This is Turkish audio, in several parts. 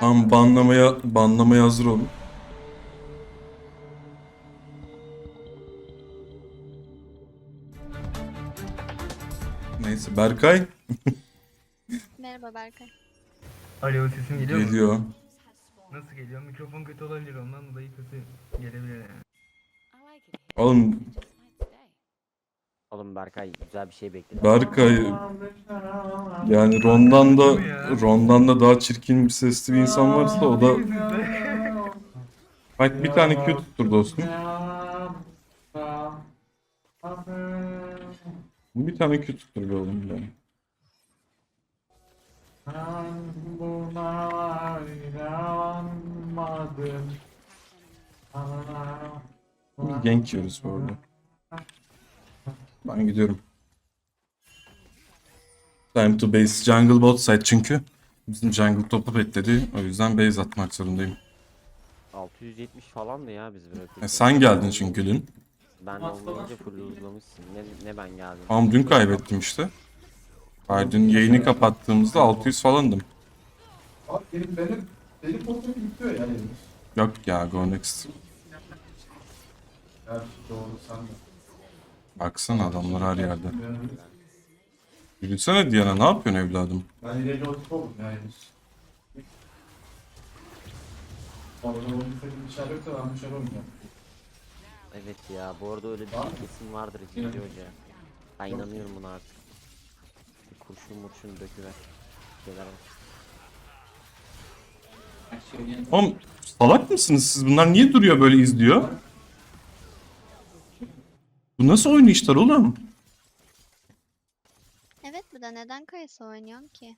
Tam banlamaya banlamaya hazır olun. Neyse Berkay Merhaba Berkay. Alo sesim geliyor mu? geliyor. Nasıl geliyor? Mikrofon kötü olabilir ondan dolayı kötü gelebilir yani. Oğlum Berkay güzel bir şey bekledim. Berkay yani Ron'dan da Ron'dan da daha çirkin bir sesli bir insan varsa o da Bak bir tane Q tuttur dostum. Bir tane Q tuttur be oğlum yani. Biz gank yiyoruz bu arada. Ben gidiyorum. Time to base jungle bot side çünkü. Bizim jungle topu bekledi. O yüzden base atmak zorundayım. 670 falandı ya biz bırakırken. E, sen geldin çünkü dün. Ben olmayınca full uzlamışsın. Ne, ne ben geldim. Ama dün kaybettim işte. Ay dün yayını kapattığımızda 600 falandım. Abi benim benim benim portföyüm bitiyor yani. Yok ya go next. Gerçi doğru sen de. Baksana adamlar her yerde. Yürüsene Diana ne yapıyorsun evladım? Ben ileri oturup oldum yani. Orada onun bir dışarı yoksa ben dışarı oynayacağım. Evet ya bu arada öyle bir kesim vardır Ciddi Hoca. Ben inanıyorum buna artık. Bir kurşun murşun döküver. Şeyler var. Oğlum salak mısınız siz? Bunlar niye duruyor böyle izliyor? Bu nasıl oynayışlar oğlum? Evet bir de neden Kayısı oynuyorsun ki?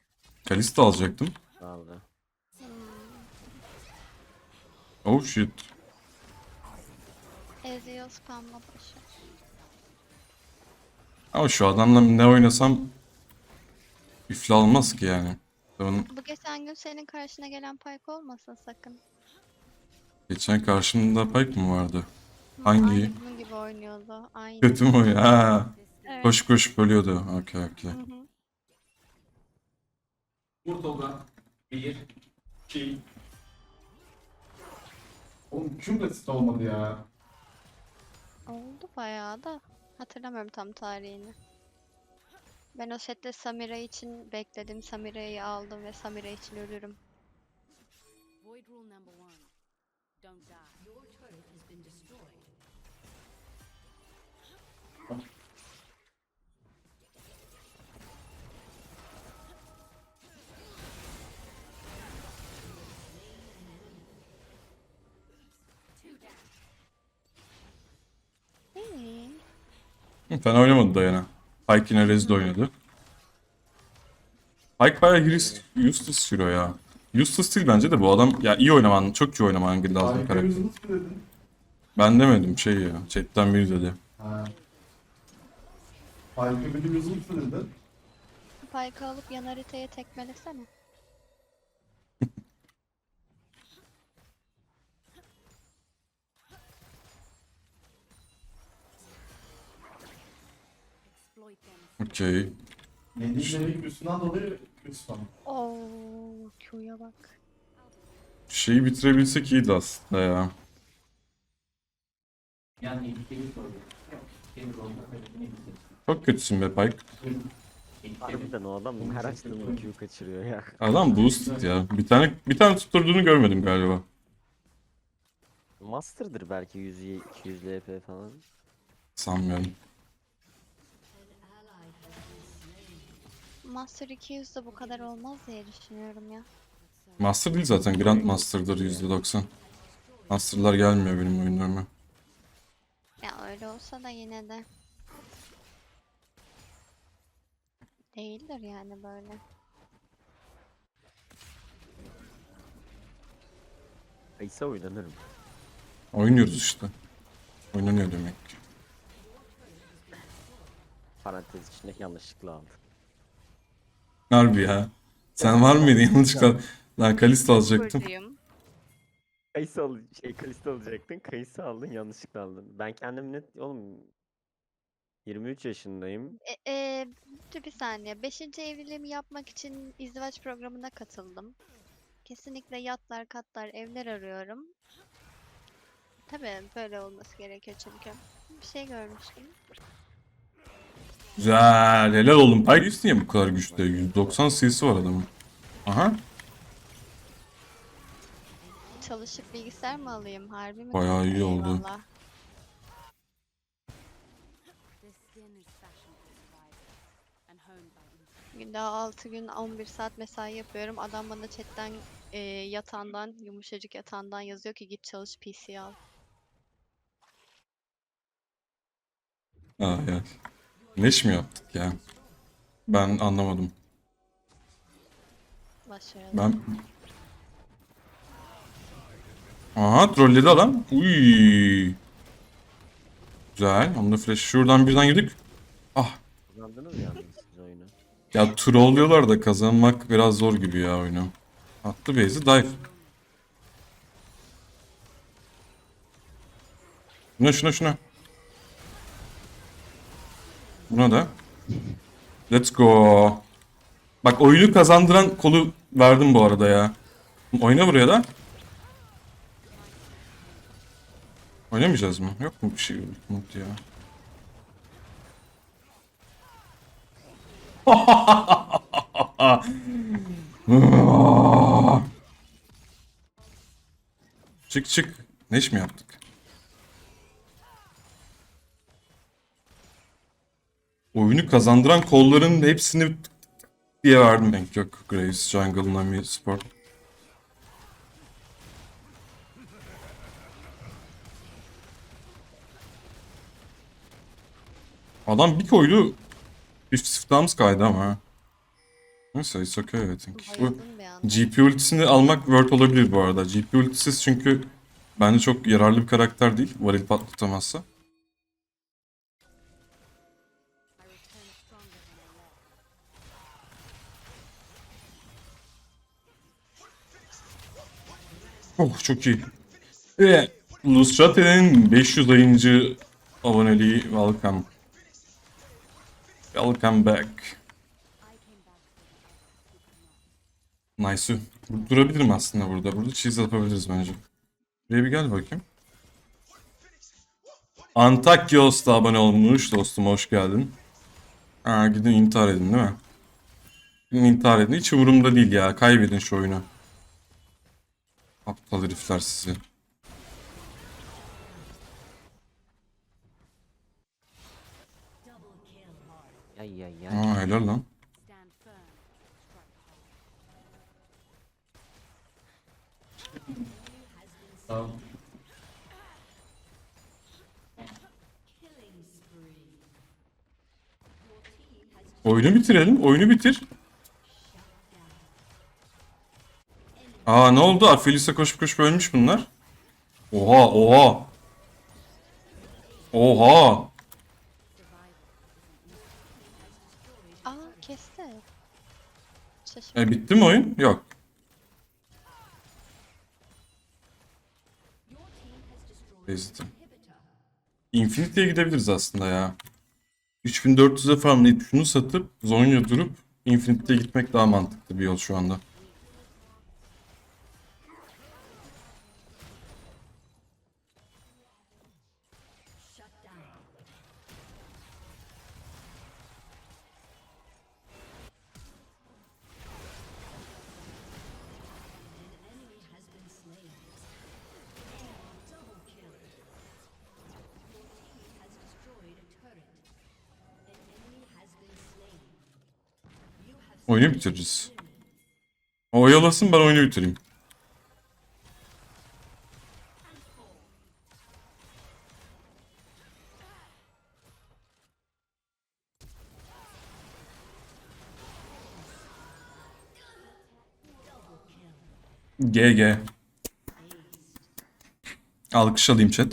Kalista alacaktım. Aldı. Oh shit. Ezio spamla başı. Ama şu adamla ne oynasam üfle almaz ki yani. Onun Bu geçen gün senin karşına gelen Pyke olmasın sakın. geçen karşımda Pike mı vardı? Hangi? Aynı oynuyordu. Aynı. Kötü mü o ya? Ha, Evet. koş koş bölüyordu. Okey okey. Hı bir şey. Oğlum site olmadı ya. Oldu bayağı da. Hatırlamıyorum tam tarihini. Ben o sette Samira için bekledim. Samira'yı aldım ve Samira için ölürüm. Void rule number one. Don't die. Your turret has been destroyed. Fena oynamadı Diana. Pike yine Rez'de oynadı. Pike bayağı Hris, useless hero ya. Useless değil bence de bu adam ya iyi oynaman, çok iyi oynaman lazım karakter. Ben demedim şey ya. Chatten biri dedi. Ha. Harika bir mü dedin? Pyke alıp yan haritaya tekmelesene. Okey. Yediğinde üstünden dolayı üstten. Oo, Q'ya bak. Şeyi bitirebilsek iyiydi aslında ya. Çok kötüsün be Pike. Harbiden o adam her açtığında Q kaçırıyor ya. Adam boosted ya. Bir tane bir tane tutturduğunu görmedim galiba. Master'dır belki 100 200 LP falan. Sanmıyorum. Master 200 de bu kadar olmaz diye düşünüyorum ya. Master değil zaten. Grand Master'dır %90. Master'lar gelmiyor benim oyunlarıma. Ya öyle olsa da yine de. Değildir yani böyle. Kaysa oynanırım. Oynuyoruz işte. Oynanıyor demek ki. Parantez içinde yanlışlıkla aldı. Harbi ya. Sen var mıydın yanlışlıkla? Lan Kalista alacaktım. Kayısı al şey Kalista alacaktın. Kayısı aldın yanlışlıkla aldın. Ben kendim net oğlum 23 yaşındayım. E, e, dur bir saniye. Beşinci evliliğimi yapmak için izdivaç programına katıldım. Kesinlikle yatlar, katlar, evler arıyorum. Tabii böyle olması gerekiyor çünkü. Bir şey görmüştüm. Güzel. Helal oğlum. Pyrus niye bu kadar güçlü? 190 CC var adamın. Aha. Çalışıp bilgisayar mı alayım? Harbi mi? Bayağı iyi oldu. Eyvallah. İnstinct. Günde 6 gün 11 saat mesai yapıyorum. Adam bana chatten e, yatağından, yumuşacık yatağından yazıyor ki git çalış PC al. Aa, evet. Neş mi yaptık ya? Ben anlamadım. Başarılı. Ben... Aha trolledi adam. Uy. Güzel. Onda flash. Şuradan birden girdik. Ah. Kazandınız yalnız Ya trollüyorlar da kazanmak biraz zor gibi ya oyunu. Attı base'i dive. Şuna şuna şuna. Buna da. Let's go. Bak oyunu kazandıran kolu verdim bu arada ya. Oyna buraya da. Oynamayacağız mı? Yok mu bir şey Umut ya? çık çık. Ne iş mi yaptık? Oyunu kazandıran kolların hepsini diye verdim ben. Yok Grace, Jungle, Nami, Sport. Adam bir koydu. 50 times kaydı ama. Neyse it's okay I think. Bu. GP ultisini almak worth olabilir bu arada. GP ultisiz çünkü bence çok yararlı bir karakter değil. Varil patlatamazsa. Oh çok iyi. Ve Lustrate'nin 500 ayıncı aboneliği welcome. Welcome back. Nice. Durabilirim aslında burada. Burada cheese yapabiliriz bence. Buraya bir gel bakayım. Antakyos da abone olmuş dostum hoş geldin. Aa gidin intihar edin değil mi? Gidin intihar edin. Hiç umurumda değil ya. Kaybedin şu oyunu. Aptal herifler sizi. Ay ay ay. Aa helal lan. Tamam. Oyunu bitirelim. Oyunu bitir. Aa ne oldu? Aphelios'a koşup koşup ölmüş bunlar. Oha oha. Oha. E bitti mi oyun? Yok. Ezdi. Infinity'ye gidebiliriz aslında ya. 3400'e farmlayıp şunu satıp Zonya durup Infinity'ye gitmek daha mantıklı bir yol şu anda. Oyunu bitireceğiz. Oyalasın ben oyunu bitireyim. GG. Alkış alayım chat.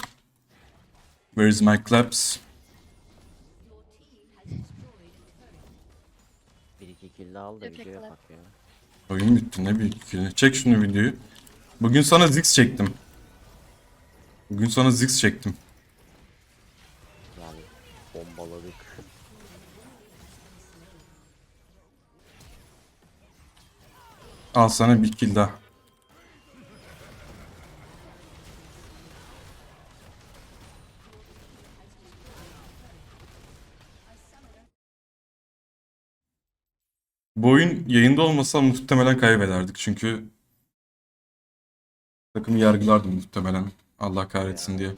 Where is my claps? Daha al da videoya bak ya. Oyun bitti ne büyük ikili. Çek şunu videoyu. Bugün sana Ziggs çektim. Bugün sana Ziggs çektim. Yani bombaladık. Al sana bir kill daha. Yayında olmasa muhtemelen kaybederdik çünkü takımı yargılardım muhtemelen. Allah kahretsin diye.